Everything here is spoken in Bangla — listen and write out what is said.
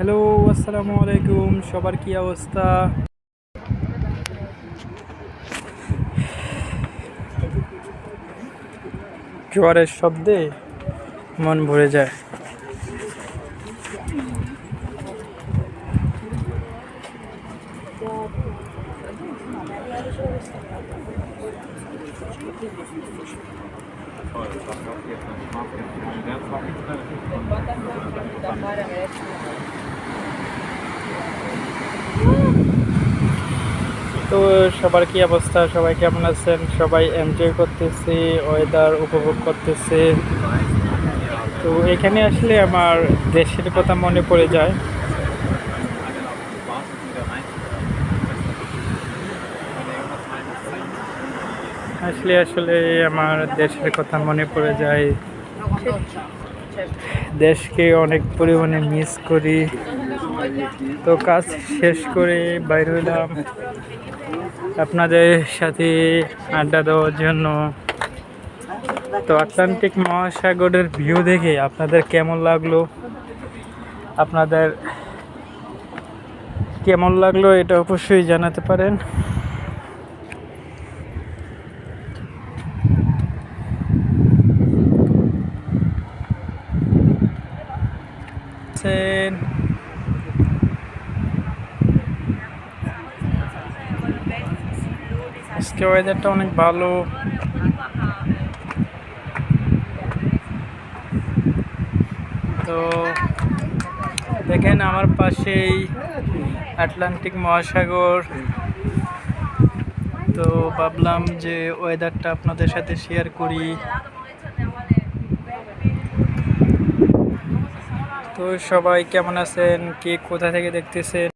হ্যালো আসসালামু আলাইকুম। সবার কি অবস্থা? জোয়ারের শব্দে মন ভরে যায়। তো সবার কি অবস্থা? সবাই কেমন আছেন? সবাই এনজয় করতেছে ওয়েদার উপভোগ করতেছে। তো এখানে আসলে আমার দেশের কথা মনে পড়ে যায়। আসলে আসলে আমার দেশের কথা মনে পড়ে যায়। দেশকে অনেক পরিমাণে মিস করি। তো কাজ শেষ করে বাইর হইলাম আপনাদের সাথে আড্ডা দেওয়ার জন্য তো আটলান্টিক মহাসাগরের ভিউ দেখে আপনাদের কেমন লাগল আপনাদের কেমন লাগল এটা অবশ্যই জানাতে পারেন আছেন। আজকে ওয়েদারটা অনেক ভালো। তো দেখেন আমার পাশেই আটলান্টিক মহাসাগর। তো ভাবলাম যে ওয়েদারটা আপনাদের সাথে শেয়ার করি। তো সবাই কেমন আছেন? কে কোথা থেকে দেখতেছেন?